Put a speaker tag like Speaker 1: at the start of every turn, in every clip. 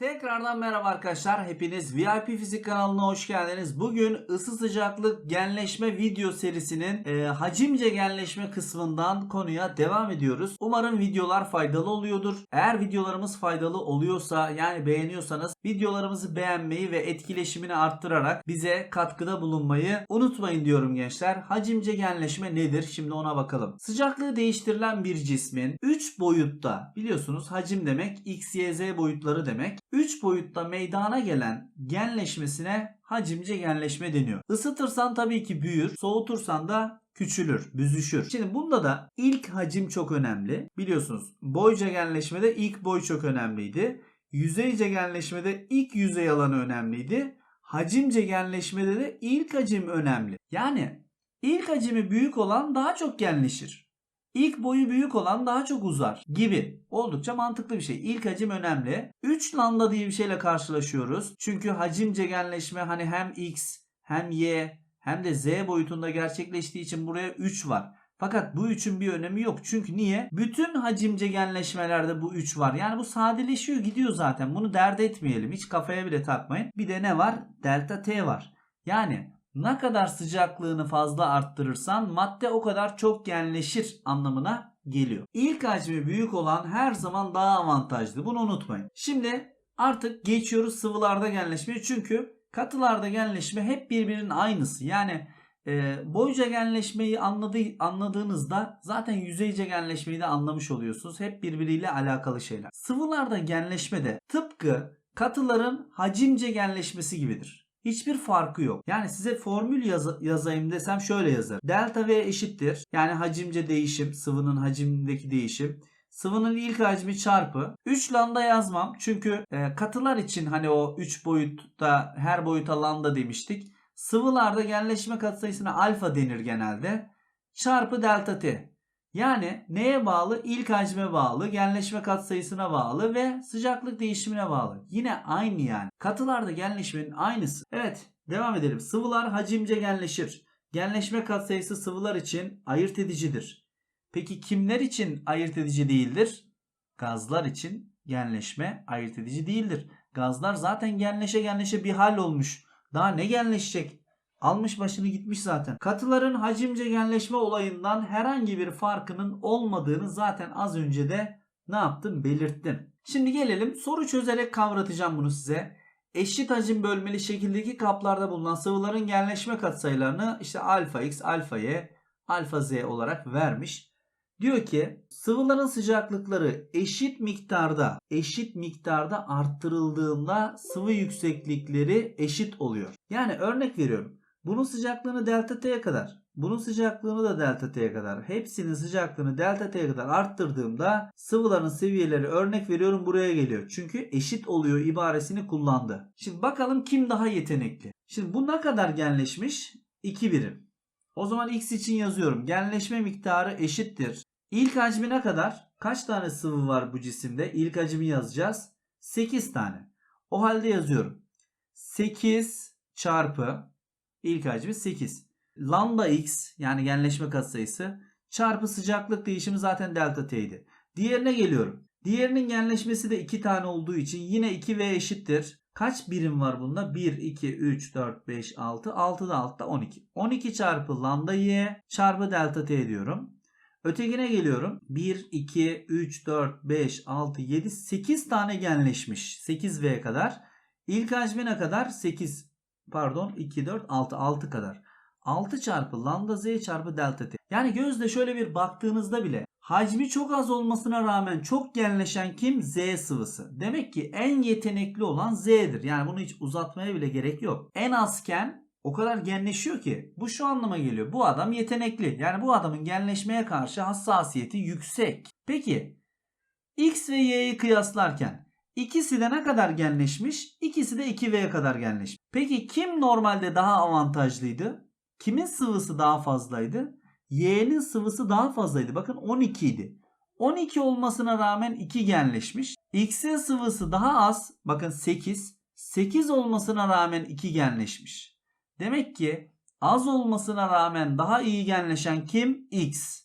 Speaker 1: Tekrardan merhaba arkadaşlar. Hepiniz VIP Fizik kanalına hoş geldiniz. Bugün ısı sıcaklık genleşme video serisinin e, hacimce genleşme kısmından konuya devam ediyoruz. Umarım videolar faydalı oluyordur. Eğer videolarımız faydalı oluyorsa yani beğeniyorsanız videolarımızı beğenmeyi ve etkileşimini arttırarak bize katkıda bulunmayı unutmayın diyorum gençler. Hacimce genleşme nedir? Şimdi ona bakalım. Sıcaklığı değiştirilen bir cismin 3 boyutta biliyorsunuz hacim demek x, y, z boyutları demek. 3 boyutta meydana gelen genleşmesine hacimce genleşme deniyor. Isıtırsan tabii ki büyür, soğutursan da küçülür, büzüşür. Şimdi bunda da ilk hacim çok önemli. Biliyorsunuz boyca genleşmede ilk boy çok önemliydi. Yüzeyce genleşmede ilk yüzey alanı önemliydi. Hacimce genleşmede de ilk hacim önemli. Yani ilk hacimi büyük olan daha çok genleşir. İlk boyu büyük olan daha çok uzar gibi. Oldukça mantıklı bir şey. İlk hacim önemli. 3 lambda diye bir şeyle karşılaşıyoruz. Çünkü hacimce genleşme hani hem x hem y hem de z boyutunda gerçekleştiği için buraya 3 var. Fakat bu 3'ün bir önemi yok. Çünkü niye? Bütün hacimce genleşmelerde bu 3 var. Yani bu sadeleşiyor gidiyor zaten. Bunu dert etmeyelim. Hiç kafaya bile takmayın. Bir de ne var? Delta T var. Yani ne kadar sıcaklığını fazla arttırırsan madde o kadar çok genleşir anlamına geliyor. İlk hacmi büyük olan her zaman daha avantajlı. Bunu unutmayın. Şimdi artık geçiyoruz sıvılarda genleşmeye. Çünkü katılarda genleşme hep birbirinin aynısı. Yani e, boyca genleşmeyi anladı, anladığınızda zaten yüzeyce genleşmeyi de anlamış oluyorsunuz. Hep birbiriyle alakalı şeyler. Sıvılarda genleşme de tıpkı katıların hacimce genleşmesi gibidir. Hiçbir farkı yok. Yani size formül yaz- yazayım desem şöyle yazar. Delta V eşittir. Yani hacimce değişim, sıvının hacimdeki değişim. Sıvının ilk hacmi çarpı 3 lambda yazmam. Çünkü e, katılar için hani o 3 boyutta her boyuta lambda demiştik. Sıvılarda genleşme katsayısına alfa denir genelde. Çarpı delta T. Yani neye bağlı? İlk hacme bağlı, genleşme katsayısına bağlı ve sıcaklık değişimine bağlı. Yine aynı yani. Katılarda genleşmenin aynısı. Evet, devam edelim. Sıvılar hacimce genleşir. Genleşme katsayısı sıvılar için ayırt edicidir. Peki kimler için ayırt edici değildir? Gazlar için genleşme ayırt edici değildir. Gazlar zaten genleşe genleşe bir hal olmuş. Daha ne genleşecek? Almış başını gitmiş zaten. Katıların hacimce genleşme olayından herhangi bir farkının olmadığını zaten az önce de ne yaptım belirttim. Şimdi gelelim soru çözerek kavratacağım bunu size. Eşit hacim bölmeli şekildeki kaplarda bulunan sıvıların genleşme katsayılarını işte alfa x, alfa y, alfa z olarak vermiş. Diyor ki sıvıların sıcaklıkları eşit miktarda eşit miktarda arttırıldığında sıvı yükseklikleri eşit oluyor. Yani örnek veriyorum. Bunun sıcaklığını delta T'ye kadar, bunun sıcaklığını da delta T'ye kadar, hepsinin sıcaklığını delta T'ye kadar arttırdığımda sıvıların seviyeleri örnek veriyorum buraya geliyor. Çünkü eşit oluyor ibaresini kullandı. Şimdi bakalım kim daha yetenekli. Şimdi bu ne kadar genleşmiş? 2 birim. O zaman x için yazıyorum. Genleşme miktarı eşittir. İlk hacmi ne kadar? Kaç tane sıvı var bu cisimde? İlk hacmi yazacağız. 8 tane. O halde yazıyorum. 8 çarpı İlk hacmi 8. Lambda x yani genleşme katsayısı çarpı sıcaklık değişimi zaten delta t idi. Diğerine geliyorum. Diğerinin genleşmesi de 2 tane olduğu için yine 2v eşittir. Kaç birim var bunda? 1, 2, 3, 4, 5, 6. 6 da altta 12. 12 çarpı lambda y çarpı delta t diyorum. Ötekine geliyorum. 1, 2, 3, 4, 5, 6, 7, 8 tane genleşmiş. 8v kadar. İlk hacmi ne kadar? 8 pardon 2, 4, 6. 6 kadar. 6 çarpı lambda z çarpı delta t. Yani gözle şöyle bir baktığınızda bile hacmi çok az olmasına rağmen çok genleşen kim? Z sıvısı. Demek ki en yetenekli olan Z'dir. Yani bunu hiç uzatmaya bile gerek yok. En azken o kadar genleşiyor ki bu şu anlama geliyor. Bu adam yetenekli. Yani bu adamın genleşmeye karşı hassasiyeti yüksek. Peki X ve Y'yi kıyaslarken İkisi de ne kadar genleşmiş? İkisi de 2V'ye kadar genleşmiş. Peki kim normalde daha avantajlıydı? Kimin sıvısı daha fazlaydı? Y'nin sıvısı daha fazlaydı. Bakın 12 idi. 12 olmasına rağmen 2 genleşmiş. X'in sıvısı daha az. Bakın 8. 8 olmasına rağmen 2 genleşmiş. Demek ki az olmasına rağmen daha iyi genleşen kim? X.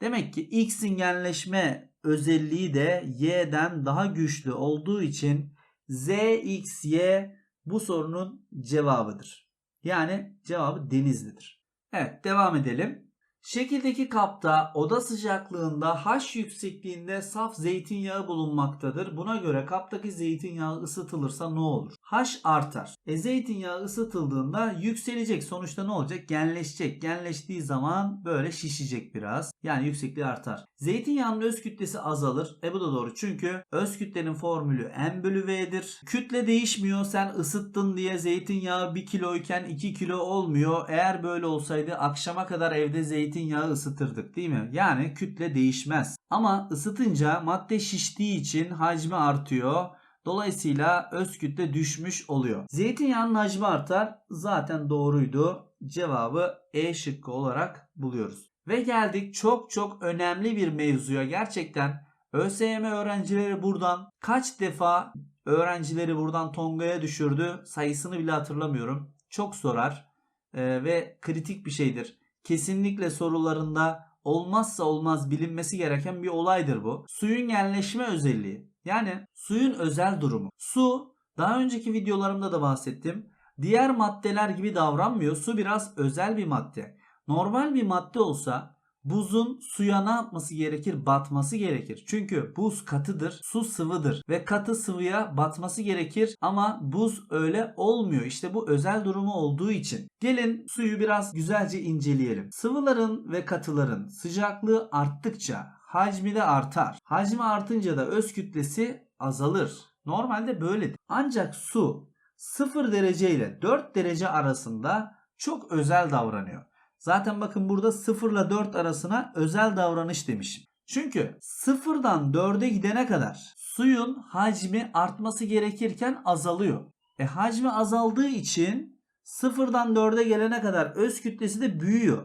Speaker 1: Demek ki X'in genleşme özelliği de Y'den daha güçlü olduğu için Z, X, Y bu sorunun cevabıdır. Yani cevabı Denizli'dir. Evet devam edelim. Şekildeki kapta oda sıcaklığında H yüksekliğinde saf zeytinyağı bulunmaktadır. Buna göre kaptaki zeytinyağı ısıtılırsa ne olur? H artar. E zeytinyağı ısıtıldığında yükselecek. Sonuçta ne olacak? Genleşecek. Genleştiği zaman böyle şişecek biraz. Yani yüksekliği artar. Zeytinyağının öz kütlesi azalır. E bu da doğru. Çünkü öz kütlenin formülü M bölü V'dir. Kütle değişmiyor. Sen ısıttın diye zeytinyağı 1 kiloyken 2 kilo olmuyor. Eğer böyle olsaydı akşama kadar evde zeytinyağı ısıtırdık değil mi? Yani kütle değişmez. Ama ısıtınca madde şiştiği için hacmi artıyor. Dolayısıyla öz kütle düşmüş oluyor. Zeytinyağının hacmi artar. Zaten doğruydu. Cevabı E şıkkı olarak buluyoruz. Ve geldik çok çok önemli bir mevzuya. Gerçekten ÖSYM öğrencileri buradan kaç defa öğrencileri buradan Tonga'ya düşürdü sayısını bile hatırlamıyorum. Çok sorar ve kritik bir şeydir. Kesinlikle sorularında olmazsa olmaz bilinmesi gereken bir olaydır bu. Suyun genleşme özelliği. Yani suyun özel durumu. Su daha önceki videolarımda da bahsettim. Diğer maddeler gibi davranmıyor. Su biraz özel bir madde. Normal bir madde olsa buzun suya ne yapması gerekir? Batması gerekir. Çünkü buz katıdır, su sıvıdır ve katı sıvıya batması gerekir ama buz öyle olmuyor. İşte bu özel durumu olduğu için. Gelin suyu biraz güzelce inceleyelim. Sıvıların ve katıların sıcaklığı arttıkça hacmi de artar. Hacmi artınca da öz kütlesi azalır. Normalde böyledir. Ancak su 0 derece ile 4 derece arasında çok özel davranıyor. Zaten bakın burada 0 ile 4 arasına özel davranış demişim. Çünkü 0'dan 4'e gidene kadar suyun hacmi artması gerekirken azalıyor. E hacmi azaldığı için 0'dan 4'e gelene kadar öz kütlesi de büyüyor.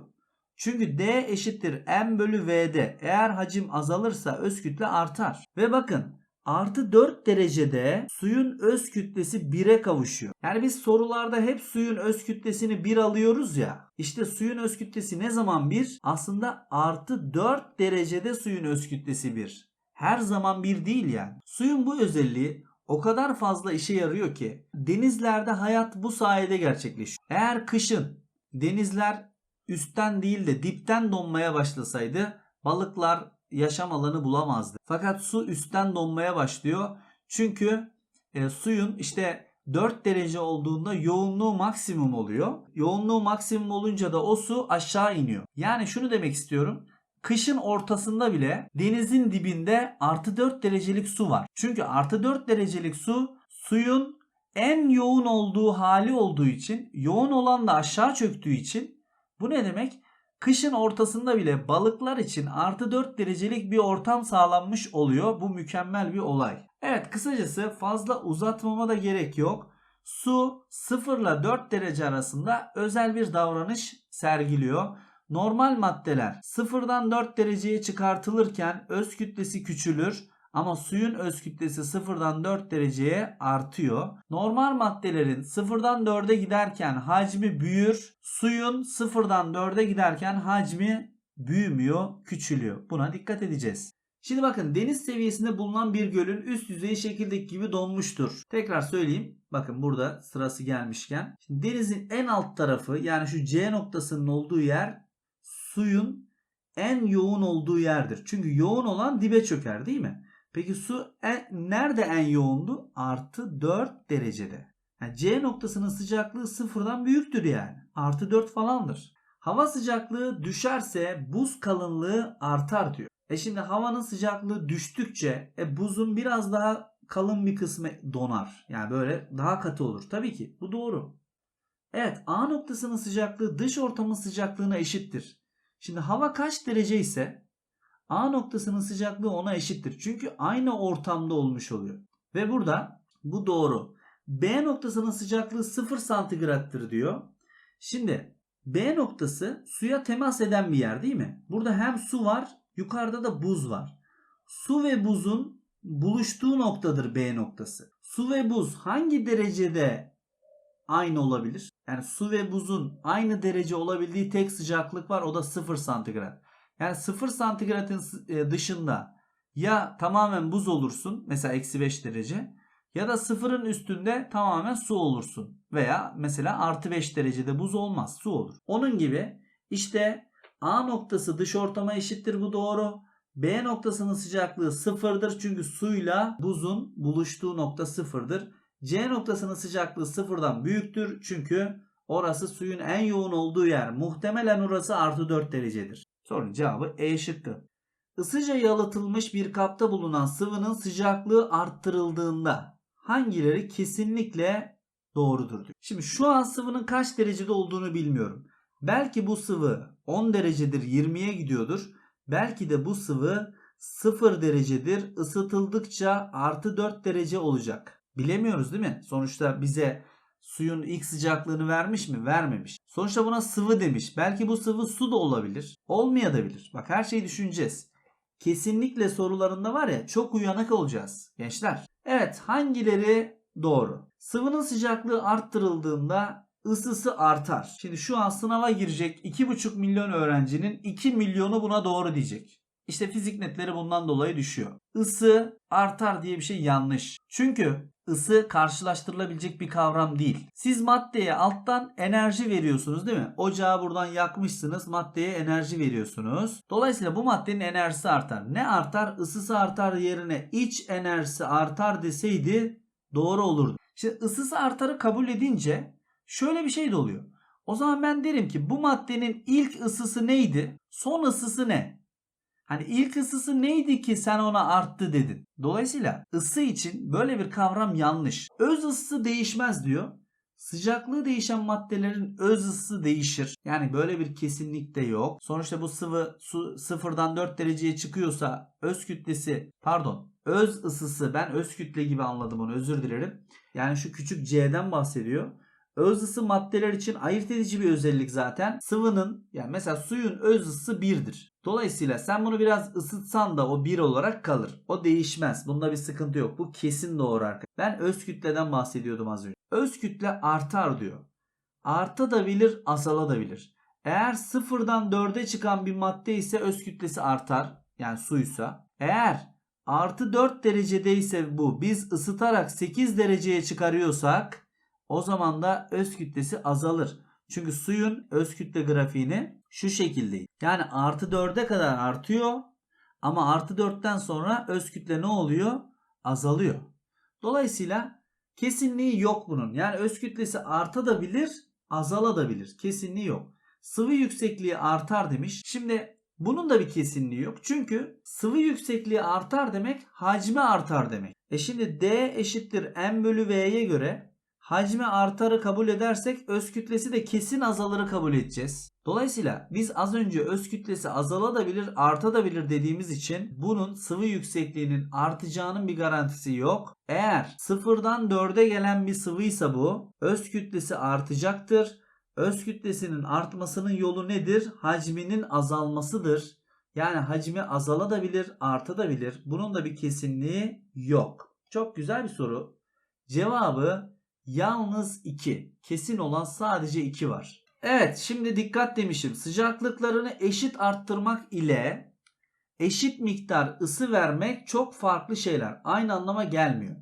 Speaker 1: Çünkü D eşittir M bölü V'de. Eğer hacim azalırsa öz kütle artar. Ve bakın artı 4 derecede suyun öz kütlesi 1'e kavuşuyor. Yani biz sorularda hep suyun öz kütlesini 1 alıyoruz ya. İşte suyun öz kütlesi ne zaman 1? Aslında artı 4 derecede suyun öz kütlesi 1. Her zaman 1 değil yani. Suyun bu özelliği o kadar fazla işe yarıyor ki denizlerde hayat bu sayede gerçekleşiyor. Eğer kışın denizler üstten değil de dipten donmaya başlasaydı balıklar yaşam alanı bulamazdı. Fakat su üstten donmaya başlıyor. Çünkü e, suyun işte 4 derece olduğunda yoğunluğu maksimum oluyor. Yoğunluğu maksimum olunca da o su aşağı iniyor. Yani şunu demek istiyorum. Kışın ortasında bile denizin dibinde artı 4 derecelik su var. Çünkü artı 4 derecelik su suyun en yoğun olduğu hali olduğu için yoğun olan da aşağı çöktüğü için bu ne demek? Kışın ortasında bile balıklar için artı 4 derecelik bir ortam sağlanmış oluyor. Bu mükemmel bir olay. Evet kısacası fazla uzatmama da gerek yok. Su 0 ile 4 derece arasında özel bir davranış sergiliyor. Normal maddeler 0'dan 4 dereceye çıkartılırken öz kütlesi küçülür ama suyun öz kütlesi 0'dan 4 dereceye artıyor. Normal maddelerin 0'dan 4'e giderken hacmi büyür. Suyun 0'dan 4'e giderken hacmi büyümüyor, küçülüyor. Buna dikkat edeceğiz. Şimdi bakın deniz seviyesinde bulunan bir gölün üst yüzeyi şekildeki gibi donmuştur. Tekrar söyleyeyim. Bakın burada sırası gelmişken. Şimdi denizin en alt tarafı yani şu C noktasının olduğu yer suyun en yoğun olduğu yerdir. Çünkü yoğun olan dibe çöker değil mi? Peki su en, nerede en yoğundu? Artı 4 derecede. Yani C noktasının sıcaklığı sıfırdan büyüktür yani. Artı 4 falandır. Hava sıcaklığı düşerse buz kalınlığı artar diyor. E şimdi havanın sıcaklığı düştükçe e, buzun biraz daha kalın bir kısmı donar. Yani böyle daha katı olur. Tabii ki bu doğru. Evet A noktasının sıcaklığı dış ortamın sıcaklığına eşittir. Şimdi hava kaç derece ise A noktasının sıcaklığı ona eşittir. Çünkü aynı ortamda olmuş oluyor. Ve burada bu doğru. B noktasının sıcaklığı 0 santigrattır diyor. Şimdi B noktası suya temas eden bir yer değil mi? Burada hem su var, yukarıda da buz var. Su ve buzun buluştuğu noktadır B noktası. Su ve buz hangi derecede aynı olabilir? Yani su ve buzun aynı derece olabildiği tek sıcaklık var o da 0 santigrat. Yani 0 santigratın dışında ya tamamen buz olursun mesela eksi 5 derece Ya da sıfırın üstünde tamamen su olursun. Veya mesela artı 5 derecede buz olmaz su olur. Onun gibi işte A noktası dış ortama eşittir bu doğru. B noktasının sıcaklığı sıfırdır çünkü suyla buzun buluştuğu nokta sıfırdır. C noktasının sıcaklığı sıfırdan büyüktür çünkü orası suyun en yoğun olduğu yer. Muhtemelen orası artı 4 derecedir. Sorunun cevabı E şıkkı. Isıca yalıtılmış bir kapta bulunan sıvının sıcaklığı arttırıldığında hangileri kesinlikle doğrudur diyor. Şimdi şu an sıvının kaç derecede olduğunu bilmiyorum. Belki bu sıvı 10 derecedir 20'ye gidiyordur. Belki de bu sıvı 0 derecedir ısıtıldıkça artı 4 derece olacak. Bilemiyoruz değil mi? Sonuçta bize suyun ilk sıcaklığını vermiş mi? Vermemiş. Sonuçta buna sıvı demiş. Belki bu sıvı su da olabilir. Olmayabilir. Bak her şeyi düşüneceğiz. Kesinlikle sorularında var ya çok uyanık olacağız gençler. Evet hangileri doğru? Sıvının sıcaklığı arttırıldığında ısısı artar. Şimdi şu an sınava girecek 2,5 milyon öğrencinin 2 milyonu buna doğru diyecek. İşte fizik netleri bundan dolayı düşüyor. Isı artar diye bir şey yanlış. Çünkü ısı karşılaştırılabilecek bir kavram değil. Siz maddeye alttan enerji veriyorsunuz değil mi? Ocağı buradan yakmışsınız. Maddeye enerji veriyorsunuz. Dolayısıyla bu maddenin enerjisi artar. Ne artar? Isısı artar yerine iç enerjisi artar deseydi doğru olurdu. Şimdi ısısı artarı kabul edince şöyle bir şey de oluyor. O zaman ben derim ki bu maddenin ilk ısısı neydi? Son ısısı ne? Hani ilk ısısı neydi ki sen ona arttı dedin. Dolayısıyla ısı için böyle bir kavram yanlış. Öz ısısı değişmez diyor. Sıcaklığı değişen maddelerin öz ısısı değişir. Yani böyle bir kesinlik de yok. Sonuçta bu sıvı su sıfırdan 4 dereceye çıkıyorsa öz kütlesi pardon öz ısısı ben öz kütle gibi anladım onu özür dilerim. Yani şu küçük C'den bahsediyor. Öz ısı maddeler için ayırt edici bir özellik zaten. Sıvının yani mesela suyun öz ısısı 1'dir. Dolayısıyla sen bunu biraz ısıtsan da o 1 olarak kalır. O değişmez. Bunda bir sıkıntı yok. Bu kesin doğru arkadaşlar. Ben öz kütleden bahsediyordum az önce. Öz kütle artar diyor. Artabilir, azalabilir. Eğer sıfırdan 4'e çıkan bir madde ise öz kütlesi artar. Yani suysa. Eğer artı 4 derecedeyse bu biz ısıtarak 8 dereceye çıkarıyorsak o zaman da öz kütlesi azalır. Çünkü suyun öz kütle grafiğini şu şekilde. Yani artı 4'e kadar artıyor. Ama artı 4'ten sonra öz kütle ne oluyor? Azalıyor. Dolayısıyla kesinliği yok bunun. Yani öz kütlesi artabilir, azalabilir. Kesinliği yok. Sıvı yüksekliği artar demiş. Şimdi bunun da bir kesinliği yok. Çünkü sıvı yüksekliği artar demek hacmi artar demek. E şimdi D eşittir M bölü V'ye göre hacmi artarı kabul edersek öz kütlesi de kesin azalırı kabul edeceğiz. Dolayısıyla biz az önce öz kütlesi azalabilir, artabilir dediğimiz için bunun sıvı yüksekliğinin artacağının bir garantisi yok. Eğer sıfırdan 4'e gelen bir sıvıysa bu öz kütlesi artacaktır. Öz kütlesinin artmasının yolu nedir? Hacminin azalmasıdır. Yani hacmi azalabilir, artabilir. Bunun da bir kesinliği yok. Çok güzel bir soru. Cevabı Yalnız 2. Kesin olan sadece 2 var. Evet şimdi dikkat demişim. Sıcaklıklarını eşit arttırmak ile eşit miktar ısı vermek çok farklı şeyler. Aynı anlama gelmiyor.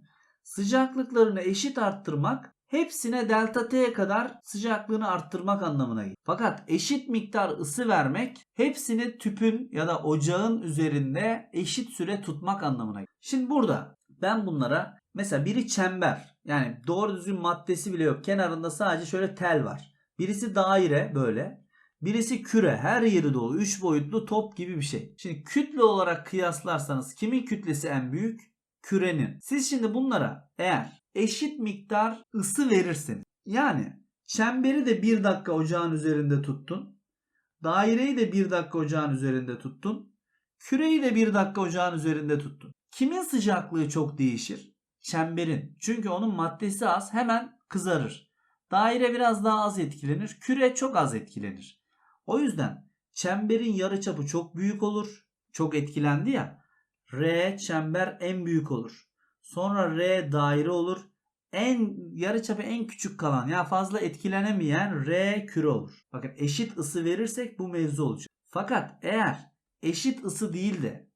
Speaker 1: Sıcaklıklarını eşit arttırmak hepsine delta T'ye kadar sıcaklığını arttırmak anlamına gelir. Fakat eşit miktar ısı vermek hepsini tüpün ya da ocağın üzerinde eşit süre tutmak anlamına gelir. Şimdi burada ben bunlara mesela biri çember yani doğru düzgün maddesi bile yok. Kenarında sadece şöyle tel var. Birisi daire böyle. Birisi küre. Her yeri dolu. 3 boyutlu top gibi bir şey. Şimdi kütle olarak kıyaslarsanız kimin kütlesi en büyük? Kürenin. Siz şimdi bunlara eğer eşit miktar ısı verirseniz yani çemberi de 1 dakika ocağın üzerinde tuttun. Daireyi de 1 dakika ocağın üzerinde tuttun. Küreyi de 1 dakika ocağın üzerinde tuttun. Kimin sıcaklığı çok değişir? çemberin. Çünkü onun maddesi az hemen kızarır. Daire biraz daha az etkilenir. Küre çok az etkilenir. O yüzden çemberin yarıçapı çok büyük olur. Çok etkilendi ya. R çember en büyük olur. Sonra R daire olur. En yarıçapı en küçük kalan ya yani fazla etkilenemeyen R küre olur. Bakın eşit ısı verirsek bu mevzu olacak. Fakat eğer eşit ısı değil de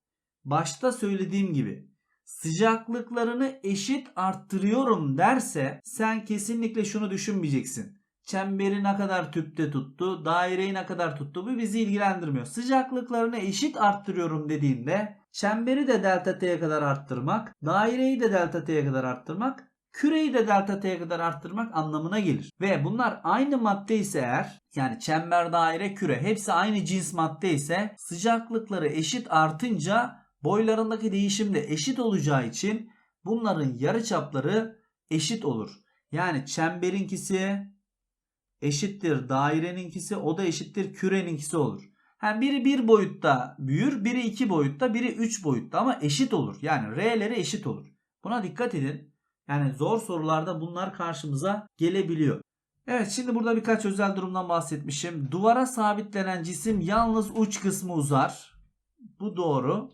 Speaker 1: başta söylediğim gibi sıcaklıklarını eşit arttırıyorum derse sen kesinlikle şunu düşünmeyeceksin. Çemberi ne kadar tüpte tuttu, daireyi ne kadar tuttu bu bizi ilgilendirmiyor. Sıcaklıklarını eşit arttırıyorum dediğinde çemberi de delta t'ye kadar arttırmak, daireyi de delta t'ye kadar arttırmak, küreyi de delta t'ye kadar arttırmak anlamına gelir. Ve bunlar aynı madde ise eğer yani çember, daire, küre hepsi aynı cins madde ise sıcaklıkları eşit artınca boylarındaki değişim de eşit olacağı için bunların yarıçapları eşit olur. Yani çemberinkisi eşittir daireninkisi o da eşittir kürenininkisi olur. Yani biri bir boyutta büyür, biri iki boyutta, biri üç boyutta ama eşit olur. Yani R'leri eşit olur. Buna dikkat edin. Yani zor sorularda bunlar karşımıza gelebiliyor. Evet şimdi burada birkaç özel durumdan bahsetmişim. Duvara sabitlenen cisim yalnız uç kısmı uzar. Bu doğru.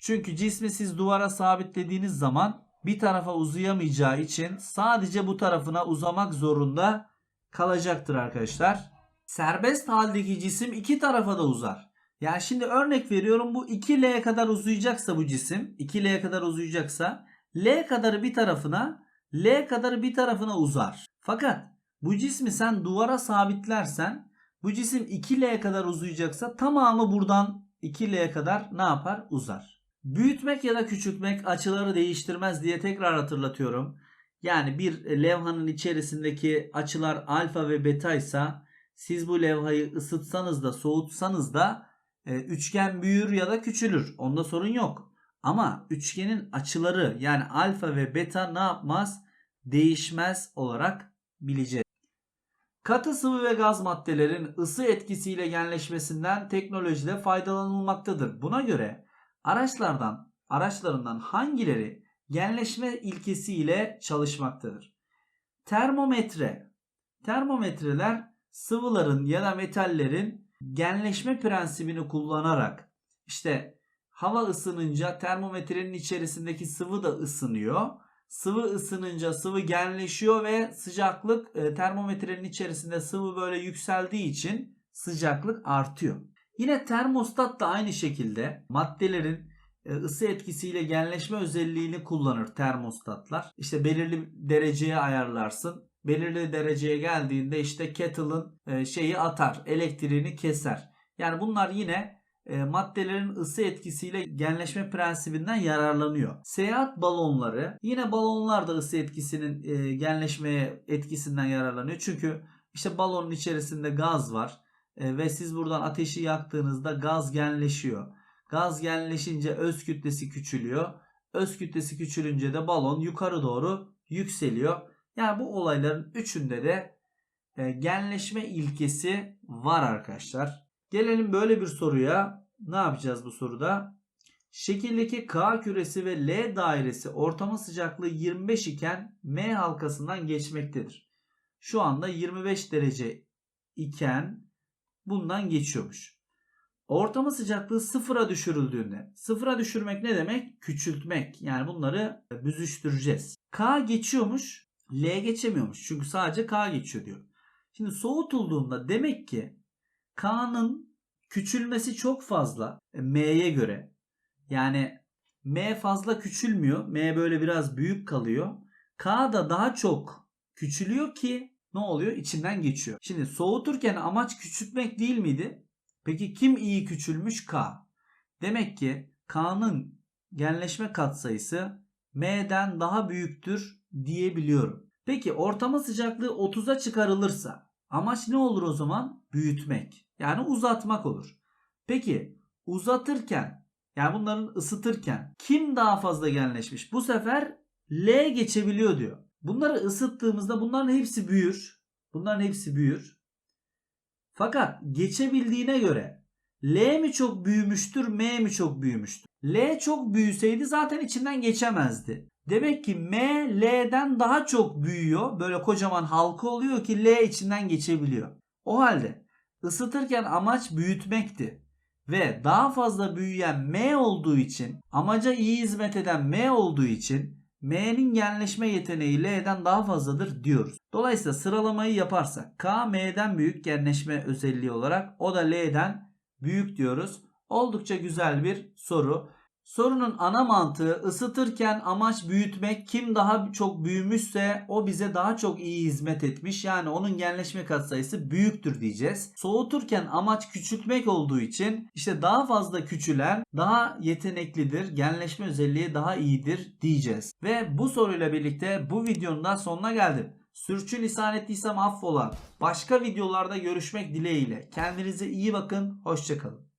Speaker 1: Çünkü cismi siz duvara sabitlediğiniz zaman bir tarafa uzayamayacağı için sadece bu tarafına uzamak zorunda kalacaktır arkadaşlar. Serbest haldeki cisim iki tarafa da uzar. Yani şimdi örnek veriyorum bu 2L'ye kadar uzayacaksa bu cisim 2L'ye kadar uzayacaksa L kadarı bir tarafına L kadarı bir tarafına uzar. Fakat bu cismi sen duvara sabitlersen bu cisim 2L'ye kadar uzayacaksa tamamı buradan 2L'ye kadar ne yapar? Uzar. Büyütmek ya da küçültmek açıları değiştirmez diye tekrar hatırlatıyorum. Yani bir levhanın içerisindeki açılar alfa ve beta ise siz bu levhayı ısıtsanız da soğutsanız da e, üçgen büyür ya da küçülür. Onda sorun yok. Ama üçgenin açıları yani alfa ve beta ne yapmaz? Değişmez olarak bileceğiz. Katı sıvı ve gaz maddelerin ısı etkisiyle genleşmesinden teknolojide faydalanılmaktadır. Buna göre araçlardan araçlarından hangileri genleşme ilkesiyle çalışmaktadır? Termometre. Termometreler sıvıların ya da metallerin genleşme prensibini kullanarak işte hava ısınınca termometrenin içerisindeki sıvı da ısınıyor. Sıvı ısınınca sıvı genleşiyor ve sıcaklık e, termometrenin içerisinde sıvı böyle yükseldiği için sıcaklık artıyor. Yine termostat da aynı şekilde maddelerin e, ısı etkisiyle genleşme özelliğini kullanır termostatlar. İşte belirli dereceye ayarlarsın. Belirli dereceye geldiğinde işte kettle'ın e, şeyi atar, elektriğini keser. Yani bunlar yine e, maddelerin ısı etkisiyle genleşme prensibinden yararlanıyor. Seyahat balonları yine balonlar da ısı etkisinin genleşmeye etkisinden yararlanıyor. Çünkü işte balonun içerisinde gaz var ve siz buradan ateşi yaktığınızda gaz genleşiyor. Gaz genleşince öz kütlesi küçülüyor. Öz kütlesi küçülünce de balon yukarı doğru yükseliyor. Yani bu olayların üçünde de e, genleşme ilkesi var arkadaşlar. Gelelim böyle bir soruya. Ne yapacağız bu soruda? Şekildeki K küresi ve L dairesi ortamın sıcaklığı 25 iken M halkasından geçmektedir. Şu anda 25 derece iken bundan geçiyormuş. Ortamın sıcaklığı sıfıra düşürüldüğünde. Sıfıra düşürmek ne demek? Küçültmek. Yani bunları büzüştüreceğiz. K geçiyormuş. L geçemiyormuş. Çünkü sadece K geçiyor diyor. Şimdi soğutulduğunda demek ki K'nın küçülmesi çok fazla e, M'ye göre. Yani M fazla küçülmüyor. M böyle biraz büyük kalıyor. K da daha çok küçülüyor ki ne oluyor? İçinden geçiyor. Şimdi soğuturken amaç küçültmek değil miydi? Peki kim iyi küçülmüş? K. Demek ki K'nın genleşme katsayısı M'den daha büyüktür diyebiliyorum. Peki ortamın sıcaklığı 30'a çıkarılırsa amaç ne olur o zaman? Büyütmek. Yani uzatmak olur. Peki uzatırken yani bunların ısıtırken kim daha fazla genleşmiş? Bu sefer L geçebiliyor diyor. Bunları ısıttığımızda bunların hepsi büyür. Bunların hepsi büyür. Fakat geçebildiğine göre L mi çok büyümüştür, M mi çok büyümüştür? L çok büyüseydi zaten içinden geçemezdi. Demek ki M L'den daha çok büyüyor. Böyle kocaman halka oluyor ki L içinden geçebiliyor. O halde ısıtırken amaç büyütmekti. Ve daha fazla büyüyen M olduğu için, amaca iyi hizmet eden M olduğu için M'nin genleşme yeteneği L'den daha fazladır diyoruz. Dolayısıyla sıralamayı yaparsak K M'den büyük genleşme özelliği olarak o da L'den büyük diyoruz. Oldukça güzel bir soru. Sorunun ana mantığı ısıtırken amaç büyütmek kim daha çok büyümüşse o bize daha çok iyi hizmet etmiş. Yani onun genleşme katsayısı büyüktür diyeceğiz. Soğuturken amaç küçültmek olduğu için işte daha fazla küçülen daha yeteneklidir. Genleşme özelliği daha iyidir diyeceğiz. Ve bu soruyla birlikte bu videonun da sonuna geldim. Sürçülisan ettiysem affola. Başka videolarda görüşmek dileğiyle. Kendinize iyi bakın. Hoşçakalın.